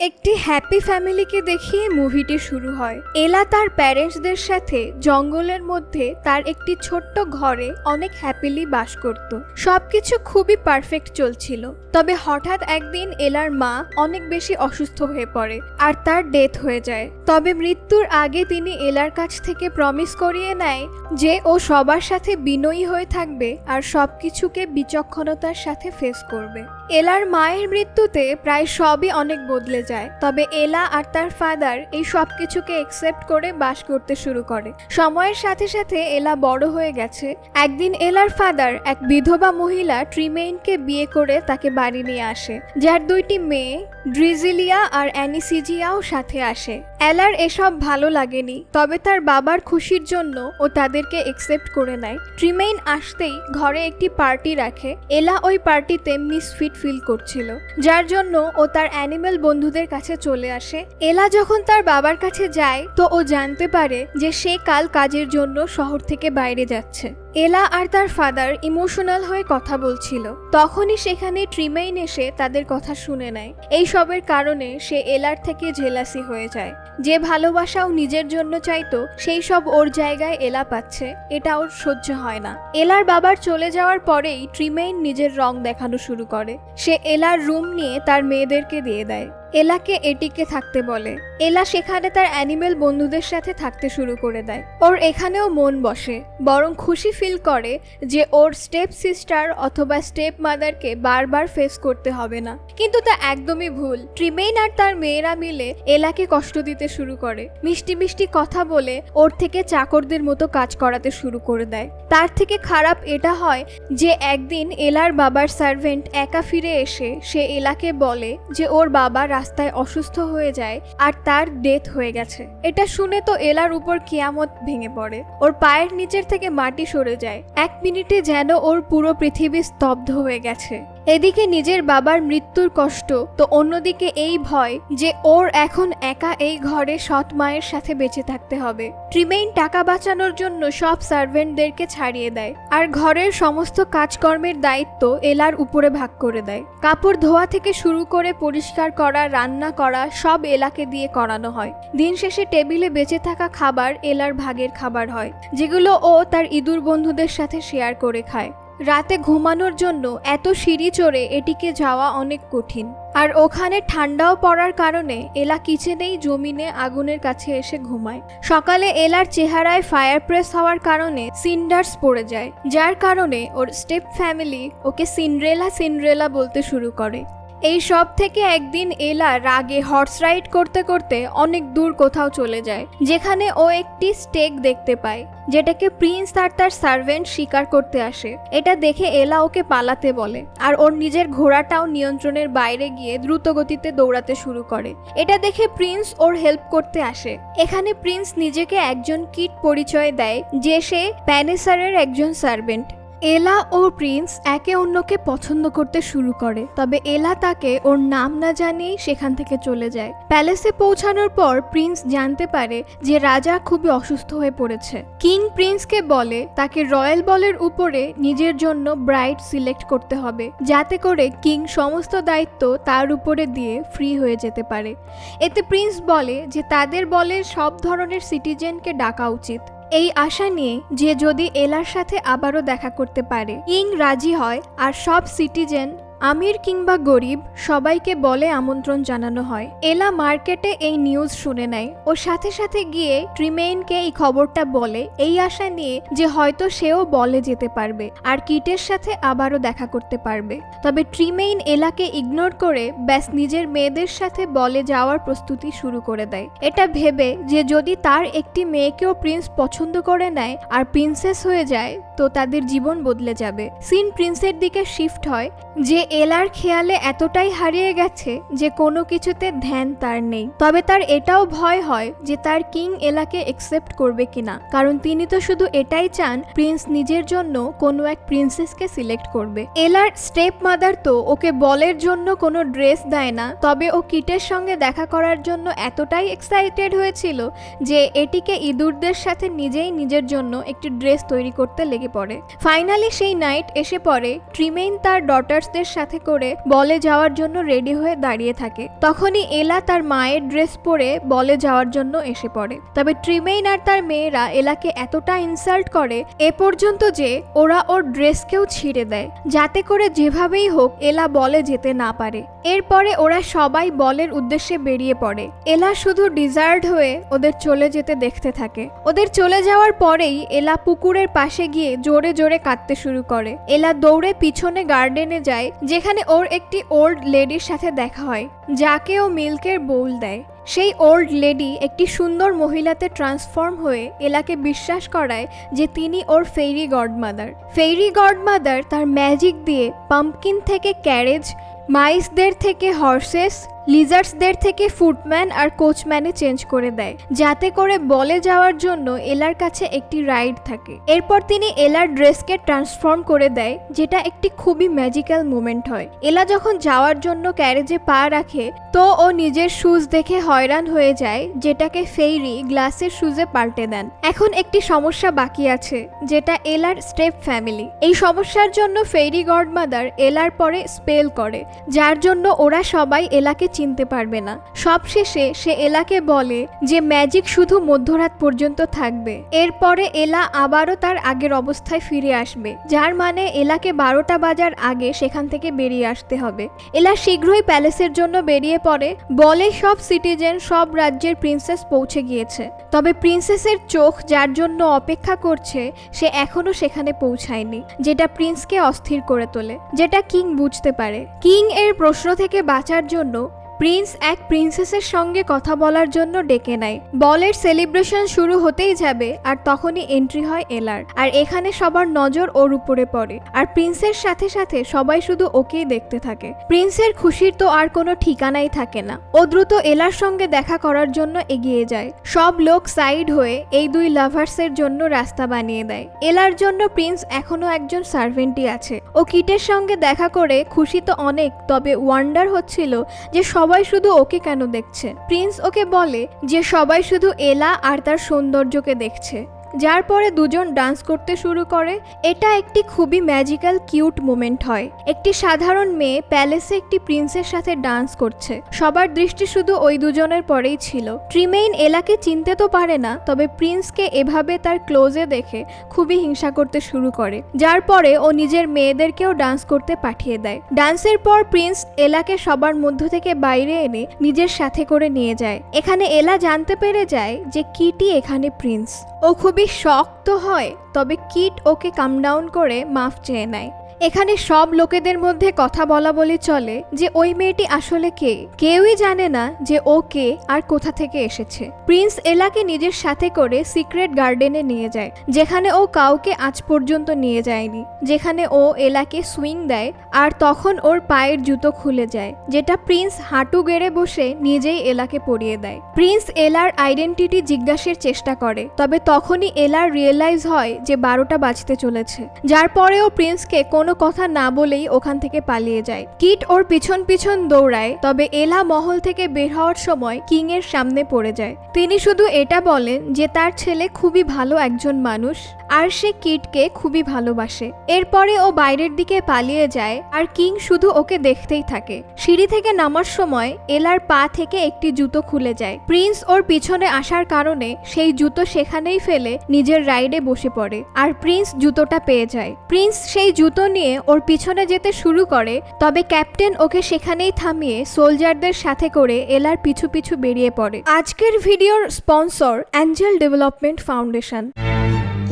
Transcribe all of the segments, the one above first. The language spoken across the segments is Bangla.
একটি হ্যাপি ফ্যামিলিকে দেখিয়ে মুভিটি শুরু হয়। এলা তার প্যারেন্টসদের সাথে জঙ্গলের মধ্যে তার একটি ছোট্ট ঘরে অনেক হ্যাপিলি বাস করত। সবকিছু খুবই পারফেক্ট চলছিল। তবে হঠাৎ একদিন এলার মা অনেক বেশি অসুস্থ হয়ে পড়ে আর তার ডেথ হয়ে যায়। তবে মৃত্যুর আগে তিনি এলার কাছ থেকে প্রমিস করিয়ে নেয় যে ও সবার সাথে বিনয়ী হয়ে থাকবে আর সবকিছুকে বিচক্ষণতার সাথে ফেস করবে। এলার মায়ের মৃত্যুতে প্রায় সবই অনেক বদলে যায়। তবে এলা আর তার ফাদার এই সব কিছুকে একসেপ্ট করে বাস করতে শুরু করে। সময়ের সাথে সাথে এলা বড় হয়ে গেছে। একদিন এলার ফাদার এক বিধবা মহিলা ট্রিমেইনকে বিয়ে করে তাকে বাড়ি নিয়ে আসে। যার দুইটি মেয়ে ড্রিজিলিয়া আর অ্যানিসিজিয়াও সাথে আসে। এলার এসব ভালো লাগেনি, তবে তার বাবার খুশির জন্য ও তাদেরকে একসেপ্ট করে নেয়। ট্রিমেইন আসতেই ঘরে একটি পার্টি রাখে। এলা ওই পার্টিতে মিসফিট ফিল করছিল, যার জন্য ও তার অ্যানিমেল বন্ধুদের কাছে চলে আসে। এলা যখন তার বাবার কাছে যায়, তো ও জানতে পারে যে সে কাল কাজের জন্য শহর থেকে বাইরে যাচ্ছে। এলা আর তার ফাদার ইমোশনাল হয়ে কথা বলছিল। তখনই সেখানে ট্রিমেইন এসে তাদের কথা শুনে নেয়। এই সবের কারণে সে এলার থেকে জেলাসি হয়ে যায়। যে ভালোবাসা ও নিজের জন্য চাইতো, সেই সব ওর জায়গায় এলা পাচ্ছে। এটা ওর সহ্য হয় না। এলার বাবার চলে যাওয়ার পরেই ট্রিমেইন নিজের রং দেখানো শুরু করে। সে এলার রুম নিয়ে তার মেয়েদেরকে দিয়ে দেয়। এলাকে এটিকে থাকতে বলে। এলা সেখানে তার অ্যানিমেল বন্ধুদের সাথে থাকতে শুরু করে দেয়। ওর এখানেও মন বসে, বরং খুশি ফিল করে যে ওর স্টেপ সিস্টার অথবা স্টেপ মাদারকে বারবার ফেস করতে হবে না। কিন্তু তা একদমই ভুল। ট্রিমেইন আর তার মেয়েরা মিলে এলাকে কষ্ট দিতে শুরু করে। মিষ্টি মিষ্টি কথা বলে ওর থেকে চাকরদের মতো কাজ করাতে শুরু করে দেয়। তার থেকে খারাপ এটা হয় যে একদিন এলার বাবার সার্ভেন্ট একা ফিরে এসে সে এলাকে বলে যে ওর বাবা রাস্তায় অসুস্থ হয়ে যায় আর তার ডেথ হয়ে গেছে। এটা শুনে তো এলার উপর কিয়ামত ভেঙে পড়ে। ওর পায়ের নিচের থেকে মাটি সরে যায়। এক মিনিটে যেন ওর পুরো পৃথিবী স্তব্ধ হয়ে গেছে। এদিকে নিজের বাবার মৃত্যুর কষ্ট, তো অন্যদিকে এই ভয় যে ওর এখন একা এই ঘরে সৎ মায়ের সাথে বেঁচে থাকতে হবে। ট্রিমেইন টাকা বাঁচানোর জন্য সব সার্ভেন্টদেরকে ছাড়িয়ে দেয় আর ঘরের সমস্ত কাজকর্মের দায়িত্ব এলার উপরে ভাগ করে দেয়। কাপড় ধোয়া থেকে শুরু করে পরিষ্কার করা, রান্না করা সব এলাকে দিয়ে করানো হয়। দিন শেষে টেবিলে বেঁচে থাকা খাবার এলার ভাগের খাবার হয়, যেগুলো ও তার ইঁদুর বন্ধুদের সাথে শেয়ার করে খায়। রাতে ঘুমানোর জন্য এত সিঁড়ি চড়ে এটিকে যাওয়া অনেক কঠিন। আর ওখানে ঠান্ডাও পড়ার কারণে এলা কিচেনেই জমিনে আগুনের কাছে এসে ঘুমায়। সকালে এলার চেহারায় ফায়ার প্রেস হওয়ার কারণে সিন্ডার্স পড়ে যায়, যার কারণে ওর স্টেপ ফ্যামিলি ওকে সিন্ড্রেলা সিন্ড্রেলা বলতে শুরু করে। এই সব থেকে একদিন এলা রাগে হর্স রাইড করতে করতে অনেক দূর কোথাও চলে যায়, যেখানে ও একটি স্টেক দেখতে পায়, যেটাকে প্রিন্স আর তার সার্ভেন্ট শিকার করতে আসে। এটা দেখে এলা ওকে পালাতে বলে, আর ওর নিজের ঘোড়াটাও নিয়ন্ত্রণের বাইরে গিয়ে দ্রুত গতিতে দৌড়াতে শুরু করে। এটা দেখে প্রিন্স ওর হেল্প করতে আসে। এখানে প্রিন্স নিজেকে একজন কিট পরিচয় দেয়, যে সে প্যানেসারের একজন সার্ভেন্ট এলা ও প্রিন্স একে অন্যকে পছন্দ করতে শুরু করে। তবে এলা তাকে ওর নাম না জানিয়েই সেখান থেকে চলে যায়। প্যালেসে পৌঁছানোর পর প্রিন্স জানতে পারে যে রাজা খুবই অসুস্থ হয়ে পড়েছে। কিং প্রিন্সকে বলে, তাকে রয়্যাল বলের উপরে নিজের জন্য ব্রাইট সিলেক্ট করতে হবে, যাতে করে কিং সমস্ত দায়িত্ব তার উপরে দিয়ে ফ্রি হয়ে যেতে পারে। এতে প্রিন্স বলে যে তাদের বলের সব ধরনের সিটিজেনকে ডাকা উচিত। এই আশা নিয়ে যে যদি এলার সাথে আবারও দেখা করতে পারে। কিং রাজি হয় আর সব সিটিজেন আমির কিংবা গরিব সবাইকে বলে আমন্ত্রণ জানানো হয়। এলা মার্কেটে এই নিউজ শুনে নেয় ও সাথে সাথে গিয়ে ট্রিমেইনকে এই খবরটা বলে এই আশা নিয়ে যে হয়তো সেও বলে যেতে পারবে আর কিটের সাথে আবারও দেখা করতে পারবে। তবে ট্রিমেইন এলাকে ইগনোর করে ব্যাস নিজের মেয়েদের সাথে বলে যাওয়ার প্রস্তুতি শুরু করে দেয়। এটা ভেবে যে যদি তার একটি মেয়েকেও প্রিন্স পছন্দ করে নেয় আর প্রিন্সেস হয়ে যায়, তো তাদের জীবন বদলে যাবে। সিন প্রিন্সের দিকে শিফট হয় যে এলার খেয়ালে এতটাই হারিয়ে গেছে যে কোনো কিছুতে ধ্যান তার নেই। তবে তার এটাও ভয় হয় যে তার কিং এলাকে একসেপ্ট করবে কিনা। কারণ তিনি তো শুধু এটাই চান প্রিন্স নিজের জন্য কোনো এক প্রিন্সেসকে সিলেক্ট করবে। এলার স্টেপ মাদার তো ওকে বলের জন্য কোনো ড্রেস দেয় না, তবে ও কিটের সঙ্গে দেখা করার জন্য এতটাই এক্সাইটেড হয়েছিল যে এটিকে ইঁদুরদের সাথে নিজেই নিজের জন্য একটি ড্রেস তৈরি করতে লেগে পড়ে। ফাইনালি সেই নাইট এসে পড়ে ট্রিমেইন তার ডটার্সদের সাথে করে বলে যাওয়ার জন্য রেডি হয়ে দাঁড়িয়ে থাকে। তখনই এলা তার মায়ের ড্রেস পরে বলে যাওয়ার জন্য এসে পড়ে। তবে ট্রিমেইন আর তার মেয়েরা এলাকে এতটা ইনসাল্ট করে এ পর্যন্ত যে ওরা ওর ড্রেসকেও ছিঁড়ে দেয়। যাতে করে যেভাবেই হোক এলা বলে যেতে না পারে। এরপরে ওরা সবাই বলের উদ্দেশ্যে বেরিয়ে পড়ে। এলা শুধু ডিজার্ড হয়ে ওদের চলে যেতে দেখতে থাকে। ওদের চলে যাওয়ার পরেই এলা পুকুরের পাশে গিয়ে জোরে জোরে কাঁদতে শুরু করে। এলা দৌড়ে পিছনে গার্ডেনে যায় যেখানে ওর একটি ওল্ড লেডির সাথে দেখা হয়, যাকে ও মিল্কের বোল দেয়। সেই ওল্ড লেডি একটি সুন্দর মহিলাতে ট্রান্সফর্ম হয়ে এলাকে বিশ্বাস করায় যে তিনি ওর ফেরি গডমাদার ফেরি গডমাদার তার ম্যাজিক দিয়ে পাম্পকিন থেকে ক্যারেজ মাইসদের থেকে হর্সেস লিজার্সদের থেকে ফুটম্যান আর কোচম্যানে চেঞ্জ করে দেয়, যাতে করে বলে যাওয়ার জন্য এলার কাছে একটি রাইড থাকে। এরপর তিনি এলার ড্রেসকে ট্রান্সফর্ম করে দেয়, যেটা একটি খুবই ম্যাজিক্যাল মোমেন্ট হয়। এলা যখন যাওয়ার জন্য ক্যারেজে পা রাখে, তো ও নিজের শুজ দেখে হয়রান হয়ে যায়, যেটাকে ফেইরি গ্লাসের শুজে পাল্টে দেন। এখন একটি সমস্যা বাকি আছে, যেটা এলার স্টেপ ফ্যামিলি এই সমস্যার জন্য ফেইরি গডমাদার এলার পরে স্পেল করে, যার জন্য ওরা সবাই এলাকে চিনতে পারবে না। সবশেষে সে এলাকে বলে যে ম্যাজিক শুধু মধ্যরাত পর্যন্ত থাকবে। এরপরে এলা আবারও তার আগের অবস্থায় ফিরে আসবে, যার মানে এলাকে বারোটা বাজার আগে সেখান থেকে বেরিয়ে আসতে হবে। এলা শীঘ্রই প্যালেসের জন্য বেরিয়ে পড়ে। বলে সব সিটিজেন, সব রাজ্যের প্রিন্সেস পৌঁছে গিয়েছে। তবে প্রিন্সেসের চোখ যার জন্য অপেক্ষা করছে, সে এখনও সেখানে পৌঁছায়নি, যেটা প্রিন্সকে অস্থির করে তোলে, যেটা কিং বুঝতে পারে। কিং এর প্রশ্ন থেকে বাঁচার জন্য প্রিন্স এক প্রিন্সেসের সঙ্গে কথা বলার জন্য ডেকে নেয়। বলের সেলিব্রেশন শুরু হতেই যাবে আর তখনই এন্ট্রি হয় এলার। আর এখানে সবার নজর ওর উপরে পড়ে। আর প্রিন্সের সাথে সাথে সবাই শুধু ওকেই দেখতে থাকে। প্রিন্সের খুশির তো আর কোনো ঠিকানাই থাকে না। ও দ্রুত এলার সঙ্গে দেখা করার জন্য এগিয়ে যায়। সব লোক সাইড হয়ে এই দুই লাভার্সের জন্য রাস্তা বানিয়ে দেয়। এলার জন্য প্রিন্স এখনও একজন সার্ভেন্টই আছে। ও কিটের সঙ্গে দেখা করে খুশি তো অনেক, তবে ওয়ান্ডার হচ্ছিল যে সবাই শুধু ওকে কেন দেখছে? প্রিন্স ওকে বলে যে সবাই শুধু এলা আর তার সৌন্দর্যকে দেখছে। যার পরে দুজন ডান্স করতে শুরু করে। এটা একটি খুবই ম্যাজিক্যাল কিউট মোমেন্ট হয়। একটি সাধারণ মেয়ে প্যালেসে একটি প্রিন্সের সাথে ডান্স করছে। সবার দৃষ্টি শুধু ওই দুজনের পরেই ছিল। ট্রিমেইন এলাকে চিনতে তো পারে না, তবে প্রিন্সকে এভাবে তার ক্লোজে দেখে খুবই হিংসা করতে শুরু করে। যার পরে ও নিজের মেয়েদেরকেও ডান্স করতে পাঠিয়ে দেয়। ডান্সের পর প্রিন্স এলাকে সবার মধ্য থেকে বাইরে এনে নিজের সাথে করে নিয়ে যায়। এখানে এলা জানতে পেরে যায় যে কিটি এখানে প্রিন্স। ও খুবই শক্ত হয় তবে কিট ওকে কাম ডাউন করে মাফ চেয়ে নেয়। এখানে সব লোকেদের মধ্যে কথা বলা বলি চলে যে ওই মেয়েটি আসলে কে? কেউই জানে না যে ও কে আর কোথা থেকে এসেছে। প্রিন্স এলাকে নিজের সাথে করে সিক্রেট গার্ডেনে নিয়ে যায়, যেখানে ও কাউকে আজ পর্যন্ত নিয়ে যায়নি। যেখানে ও এলাকে সুইং দেয় আর তখন ওর পায়ের জুতো খুলে যায়, যেটা প্রিন্স হাঁটু গেড়ে বসে নিজেই এলাকে পরিয়ে দেয়। প্রিন্স এলার আইডেন্টিটি জিজ্ঞাসের চেষ্টা করে, তবে তখনই এলার রিয়েলাইজ হয় যে বারোটা বাজতে চলেছে। যার পরেও প্রিন্সকে কোনো কথা না বলেই ওখান থেকে পালিয়ে যায়। কিট ওর পিছন পিছন দৌড়ায়, তবে এলা মহল থেকে বের হওয়ার সময় কিং এর সামনে পড়ে যায়। তিনি শুধু এটা বলেন যে তার ছেলে খুবই ভালো একজন মানুষ, আর সে কিটকে খুবই ভালোবাসে। এরপরে ও বাইরের দিকে পালিয়ে যায়, আর কিং শুধু ওকে দেখতেই থাকে। সিঁড়ি থেকে নামার সময় এলার পা থেকে একটি জুতো খুলে যায়। প্রিন্স ওর পিছনে আসার কারণে সেই জুতো সেখানেই ফেলে নিজের রাইডে বসে পড়ে, আর প্রিন্স জুতোটা পেয়ে যায়। প্রিন্স সেই জুতো নিয়ে ওর পিছনে যেতে শুরু করে তবে ক্যাপ্টেন ওকে সেখানেই থামিয়ে সোলজারদের সাথে করে এলার পিছু পিছু বেরিয়ে পড়ে। আজকের ভিডিওর স্পন্সর অ্যাঞ্জেল ডেভেলপমেন্ট ফাউন্ডেশন।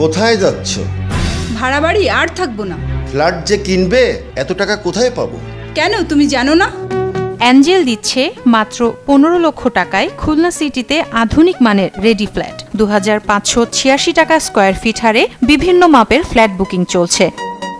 কোথায় যাচ্ছ? ভাড়া বাড়ি আর থাকব না। ফ্ল্যাট যে কিনবে এত টাকা কোথায় পাবো? কেন তুমি জানো না? অ্যাঞ্জেল দিচ্ছে মাত্র পনেরো লক্ষ টাকায় খুলনা সিটিতে আধুনিক মানের রেডি ফ্ল্যাট। দু পাঁচশো ছিয়াশি টাকা স্কোয়ার ফিট হারে বিভিন্ন মাপের ফ্ল্যাট বুকিং চলছে।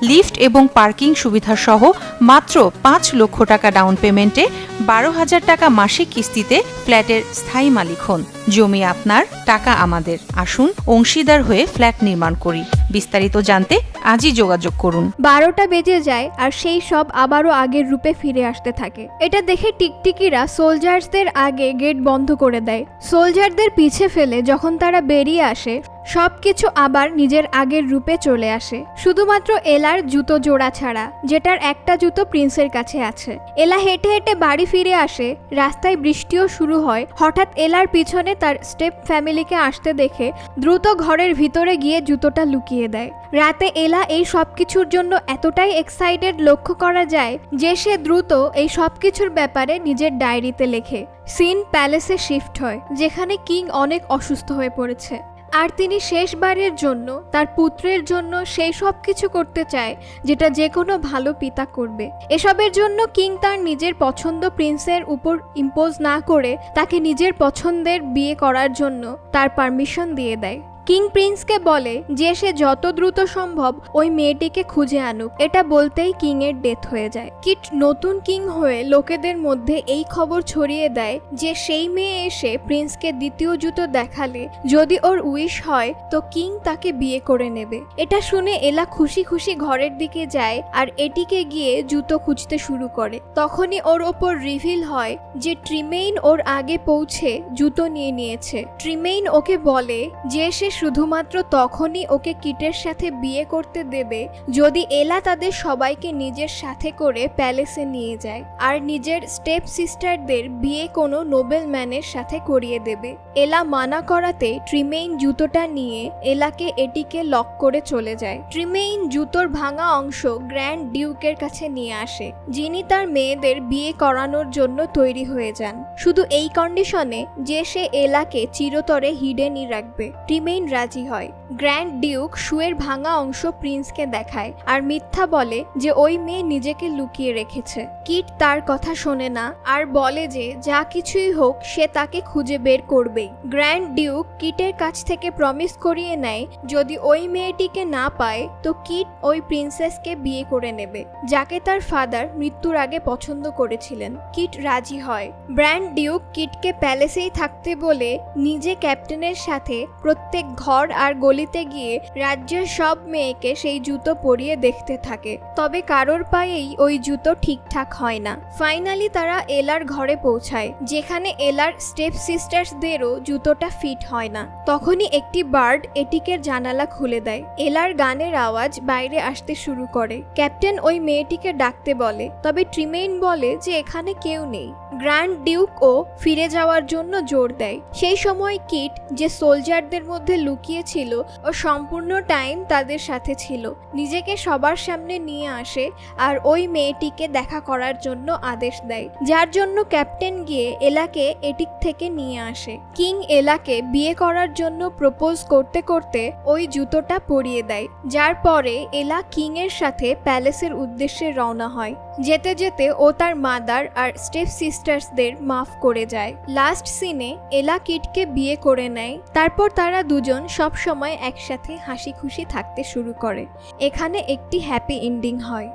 লিফট এবং পার্কিং সুবিধা সহ মাত্র পাঁচ লক্ষ টাকা ডাউন পেমেন্টে বারো হাজার টাকা মাসিক কিস্তিতে ফ্ল্যাটের স্থায়ী মালিক হন। জমি আপনার, টাকা আমাদের। আসুন অংশীদার হয়ে ফ্ল্যাট নির্মাণ করি। বিস্তারিত জানতে আজই যোগাযোগ করুন। বারোটা বেজে যায় আর সেই সব আবারও আগের রূপে ফিরে আসতে থাকে। এটা দেখে টিকটিকিরা সোলজার্সদের আগে গেট বন্ধ করে দেয়। সোলজারদের পিছে ফেলে যখন তারা বেরিয়ে আসে সবকিছু আবার নিজের আগের রূপে চলে আসে। শুধুমাত্র এলার জুতো জোড়া ছাড়া, যেটার একটা জুতো প্রিন্সের কাছে আছে। এলা হেঁটে হেঁটে বাড়ি ফিরে আসে, রাস্তায় বৃষ্টিও শুরু হয়। হঠাৎ এলার পিছনে তার স্টেপ ফ্যামিলিকে আসতে দেখে দ্রুত ঘরের ভিতরে গিয়ে জুতোটা লুকিয়ে দেয়। রাতে এলা এই সব কিছুর জন্য এতটাই এক্সাইটেড লক্ষ্য করা যায় যে সে দ্রুত এই সব কিছুর ব্যাপারে নিজের ডায়েরিতে লেখে। সিন প্যালেসে শিফট হয়, যেখানে কিং অনেক অসুস্থ হয়ে পড়েছে। আর তিনি শেষবারের জন্য, তার পুত্রের জন্য সেই সব কিছু করতে চায়, যেটা যে কোনো ভালো পিতা করবে। এসবের জন্য কিং তার নিজের পছন্দ প্রিন্সের উপর ইম্পোজ না করে তাকে নিজের পছন্দের বিয়ে করার জন্য তার পারমিশন দিয়ে দেয়। কিং প্রিন্সকে বলে যে সে যত দ্রুত সম্ভব ওই মেয়েটিকে খুঁজে আনুক। এটা বলতেই কিং এর ডেথ হয়ে যায়। কিট নতুন কিং হয়ে লোকেদের মধ্যে এই খবর ছড়িয়ে দেয় যে সেই মেয়ে এসে প্রিন্সকে দ্বিতীয় জুতো দেখালে যদি ওর উইশ হয় তো কিং তাকে বিয়ে করে নেবে। এটা শুনে এলা খুশি খুশি ঘরের দিকে যায় আর এটিকে গিয়ে জুতো খুঁজতে শুরু করে। তখনই ওর ওপর রিভিল হয় যে ট্রিমেইন ওর আগে পৌঁছে জুতো নিয়ে নিয়েছে। ট্রিমেইন ওকে বলে যে সে শুধুমাত্র তখনই ওকে কিটের সাথে বিয়ে করতে দেবে যদি এলা তাদের সবাইকে নিজের সাথে করে প্যালেসে নিয়ে যায়। আর নিজের স্টেপ সিস্টারদের বিয়ে কোনো নোবেল ম্যানের সাথে করিয়ে দেবে। এলা মানা করাতে ট্রিমেইন জুতোটা নিয়ে এলাকে এটিকে লক করে চলে যায়। ট্রিমেইন জুতোর ভাঙা অংশ গ্র্যান্ড ডিউকের কাছে নিয়ে আসে, যিনি তার মেয়েদের বিয়ে করানোর জন্য তৈরি হয়ে যান। শুধু এই কন্ডিশনে যে সে এলাকে চিরতরে হিডেনই রাখবে। ট্রিমেইন রাজি হয়। গ্র্যান্ড ডিউক শুয়ের ভাঙা অংশ প্রিন্সকে দেখায় আর মিথ্যা বলে যে ওই মেয়ে নিজেকে লুকিয়ে রেখেছে। কিট তার কথা শোনে না আর বলে যে যা কিছুই হোক সে তাকে খুঁজে বের করবেই। গ্র্যান্ড ডিউক কিটের কাছ থেকে প্রমিস করিয়ে নেয়, যদি ওই মেয়েটিকে না পায়, তো কিট ওই প্রিন্সেসকে বিয়ে করে নেবে, যাকে তার ফাদার মৃত্যুর আগে পছন্দ করেছিলেন। কিট রাজি হয়। ব্র্যান্ড ডিউক কিটকে প্যালেসেই থাকতে বলে নিজে ক্যাপ্টেনের সাথে প্রত্যেক ঘর আর গলিতে গিয়ে রাজ্যের সব মেয়েকে সেই জুতো পরিয়ে দেখতে থাকে। তবে কারোর পায়েই ওই জুতো ঠিকঠাক হয় না। ফাইনালি তারা এলার ঘরে পৌঁছায়, যেখানে এলার স্টেপ সিস্টার্সদেরও জুতোটা ফিট হয় না। তখনই একটি বার্ড এটিকের জানালা খুলে দেয়। এলার গানের আওয়াজ বাইরে আসতে শুরু করে। ক্যাপ্টেন ওই মেয়েটিকে ডাকতে বলে, তবে ট্রিমেইন বলে যে এখানে কেউ নেই। গ্র্যান্ড ডিউকও ফিরে যাওয়ার জন্য জোর দেয়। সেই সময় কিট যে সোলজারদের মধ্যে লুকিয়েছিল ও সম্পূর্ণ টাইম তাদের সাথে ছিল। নিজেকে সবার সামনে নিয়ে আসে আর ওই মেয়েটিকে দেখা করার জন্য আদেশ দেয়। যার জন্য ক্যাপ্টেন গিয়ে এলাকে এটিক থেকে নিয়ে আসে। কিং এলাকে বিয়ে করার জন্য প্রপোজ করতে করতে ওই জুতোটা পরিয়ে দেয়। যার পরে এলা কিং এর সাথে প্যালেসের উদ্দেশ্যে রওনা হয়। যেতে যেতে ও তার মাদার আর স্টেপ সিস্টার্সদের মাফ করে যায়। লাস্ট সিনে এলা কিটকে বিয়ে করে নেয়, তারপর তারা দুজন সব সময় একসাথে হাসি খুশি থাকতে শুরু করে। এখানে একটি হ্যাপি এন্ডিং হয়।